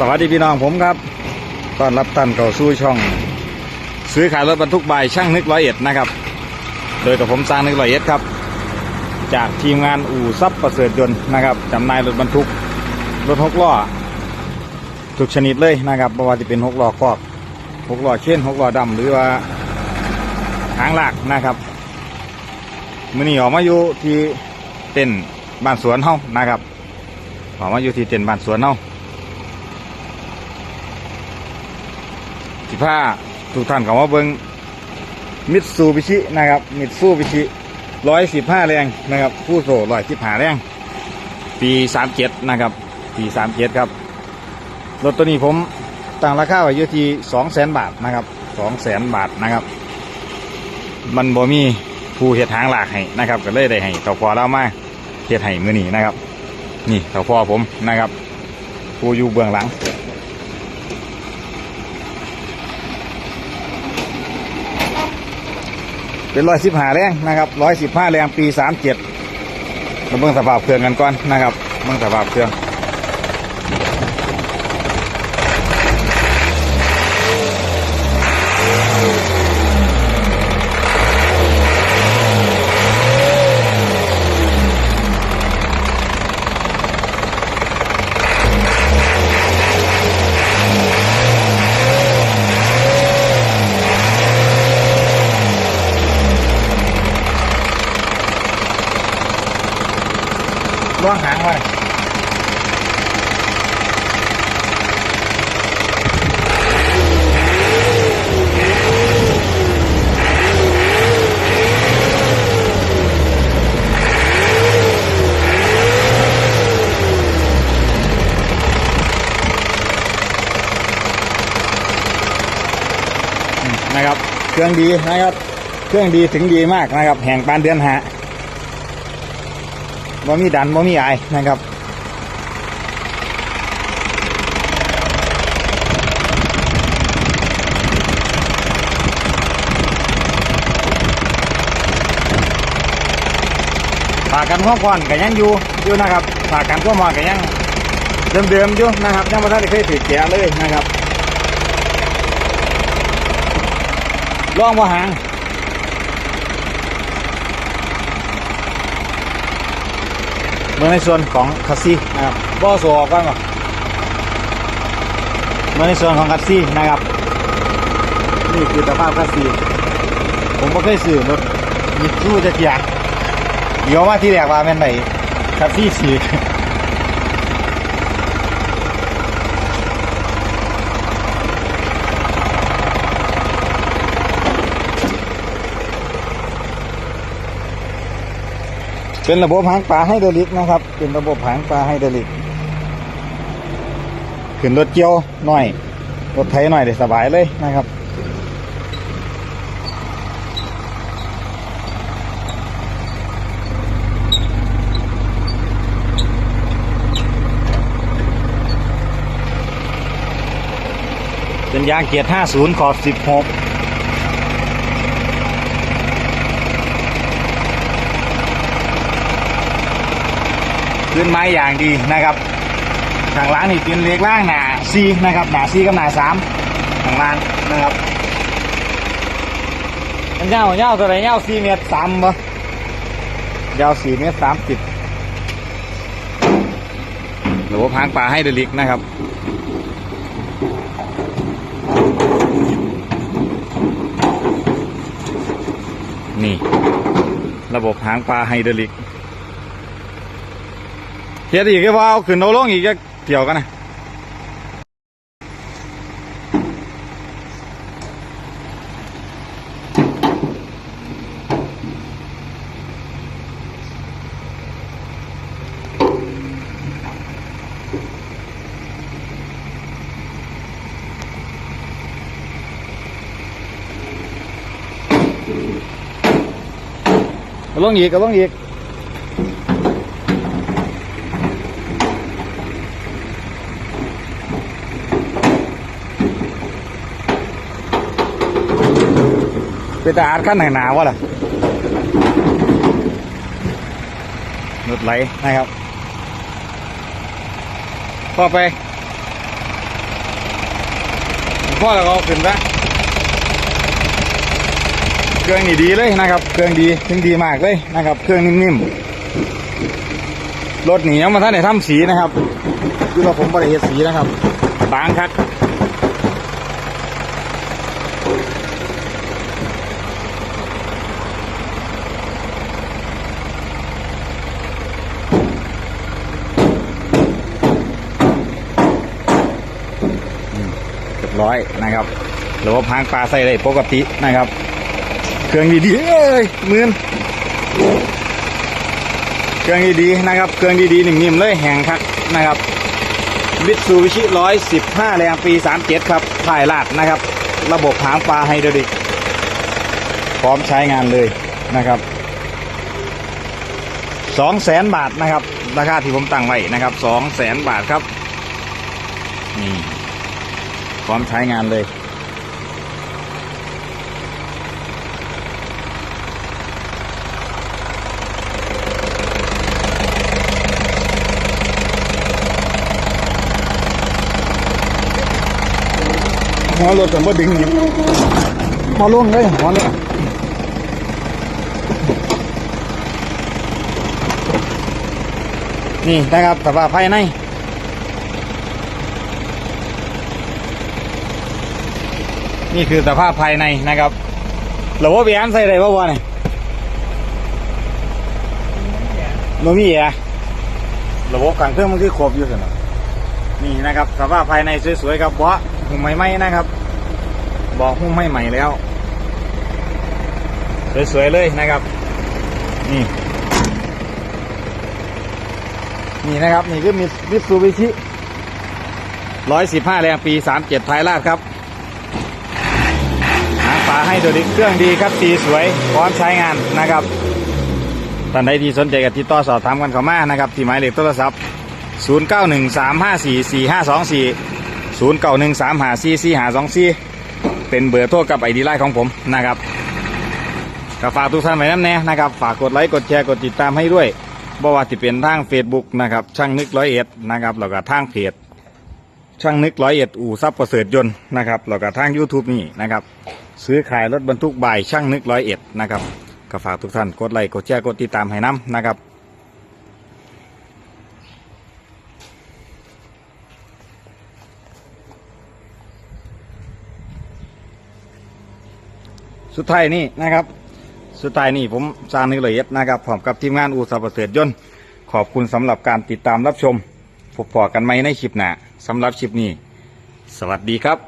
สวัสดีพี่น้องผมครับต้อนรับท่านเข้าสู่ช่อง ซื้อขายรถบรรทุกใบช่างนึกร้อยเอ็ดนะครับ โดยกับผมสร้างนึกร้อยเอ็ดครับ จากทีมงานอู่ซับประเสริฐยนต์นะครับจำหน่ายรถบรรทุกรถหกล้อทุกชนิดเลยนะครับไม่ว่าจะเป็นหกล้อคอกหกล้อเช่นหกล้อดำหรือว่าหางหลากนะครับมื่อนี้ออกมาอยู่ที่เต้นบ้านสวนเฮานะครับออกมาอยู่ที่เต้นบ้านสวนเฮา สิผ้าทุกท่านของว่าเบิงมิตซูบิชินะครับ มิตซูบิชิร้อยสิบห้าแรงนะครับผู้โซ่ร้อยสิบห้าแรง ปีสามเจ็ดนะครับ ปีสามเจ็ดครับรถตัวนี้ผมตั้งราคาไว้อยู่ที่สองแสนบาทนะครับสองแสนบาทนะครับ มันบ่มีผู้เฮ็ดทางหลากให้นะครับ ก็เลยได้ให้เต่าพอเรามาเฮ็ดให้มือนี้นะครับ นี่เต่าพอผมนะครับ ผู้อยู่เบื้องหลัง เป็นร้อยสิบห้าแรงนะครับร้อยสิบห้าแรงปีสามเจ็ดมาเบิ่งสภาพเครื่องกันก่อนนะครับเบิ่งสภาพเครื่องล่วง นะครับ เครื่องดีนะครับ เครื่องดีถึงดีมากนะครับ แห่งปานเดือนหาบ่มีดันบ่มีไอนะครับฝากกันข้อก่อนก็ยังอยู่อยู่นะครับฝากกันข้อมอนก็ยังเดิมๆอยู่นะครับยังไม่ได้เคยถือแกะเลยนะครับ ล่องว่าหางเมื่อในส่วนของคัสซี่นะครับบ่อโซออกก่อนก่อนเมื่อในส่วนของคัสซี่นะครับ นี่คือสภาพคัสซี่ผมก็เคยซื้อรถมิตซูจะเกียเดี๋ยวมาที่แรกว่าแม่นไหนคัสซี่สี เป็นระบบหางปลาไฮดรอลิกนะครับ เป็นระบบหางปลาไฮดรอลิก ขึ้นรถเกียวหน่อย รถไถหน่อยได้สบายเลยนะครับ เป็นยางเกียร์ 50 ขอบ 16 ขึ้นไม้อย่างดีนะครับข้างล่างนี่เป็นเล็กล่างหนาซีนะครับหนาซีกับหนาสามข้างล่างนะครับมันยาวยาตัวไหนยาสี่เมตรสามปะยาวสี่เมตรสามสิบหรือว่าพางปลาให้เดลิกนะครับนี่ ระบบหางปลาไฮดรอลิก เฮ็ดอีกก็ว่าเอาขึ้นเอาลงอีกเกี่ยวกันนะเอาลงอีกเอาลงอีก เป็นตาอาดขั้นหนาวะล่ะรถไหลนะครับต่อไปพ่อแล้วก็เอาขึ้นซะเครื่องนี่ดีเลยนะครับ เครื่องดีถึงดีมากเลยนะครับ เครื่องนิ่มๆรถหนีเอามาท่านไหนทำสีนะครับคือว่าผมบริเหตุสีนะครับ บางครับ ร้อยนะครับ หรือว่าพางปลาใส่ได้ปกตินะครับ เครื่องดีๆเอ้ยหมือนเครื่องดีๆนะครับ เครื่องดีๆนิ่มๆเลยแห้งคักนะครับมิตซูบิชิร้อยสิบห้าแรงปีสามเจ็ดครับถ่ายลาดนะครับ ระบบหางปลาไฮดรอลิกพร้อมใช้งานเลยนะครับสองแสนบาทนะครับ ราคาที่ผมตั้งไว้นะครับสองแสนบาทครับนี่ พร้อมใช้งานเลยหัวรถแต่ว่าดึงอยู่มาลงเลยหัวเลยนี่นะครับสภาภายใน นี่คือสภาพภายในนะครับเราว่าไปอ่านใส่อะไรบ้างวะเนี่ยมันมีอะระบบการเครื่องมันคือครบอยู่สินะนี่นะครับสภาพภายในสวยๆครับเบาะหุ้มใหม่ๆนะครับบาะหุ้มใหม่ๆแล้ว สวยๆเลยนะครับ นี่ นี่นะครับ นี่คือมิตซูบิชิร้อยสิบห้าแรงปีสามเจ็ดไทยราดครับ หางปลาให้ตัวดิเครื่องดีครับสีสวยพร้อมใช้งานนะครับท่านใดที่สนใจกับติดต่อสอบถามกันเข้ามานะครับที่หมายเลขโทรศัพท์ 0 9 1 3 5 4 4 5 2 4 0 9 1 3 5 4 4 5 2 4 เป็นเบอร์โทรกับไอดีไลน์ของผมนะครับก็ฝากทุกท่านไว้นั่นแน่นะครับฝากกดไลค์กดแชร์กดติดตามให้ด้วยบ่ว่าจะเป็นทาง Facebook นะครับช่างนึกร้อยเอ็ดนะครับแล้วก็ทางเพจ ช่างนึกร้อยเอ็ดอู่ซับประเสริฐยนต์นะครับแล้วก็ทาง YouTube นี่นะครับ ซื้อขายรถบรรทุกบ่ายช่างนึกร้อยเอ็ดนะครับก็ฝากทุกท่านกดไลค์กดแชร์กดติดตามให้น้ำนะครับสุดท้ายนี่นะครับ สุดท้ายนี่ผมสร้างนึกร้อยเอ็ดนะครับพร้อมกับทีมงานอู่ซับประเสริฐยนต์ ขอบคุณสำหรับการติดตามรับชม พบปอกันไหมในคลิปหน้าสำหรับคลิปนี้ สวัสดีครับ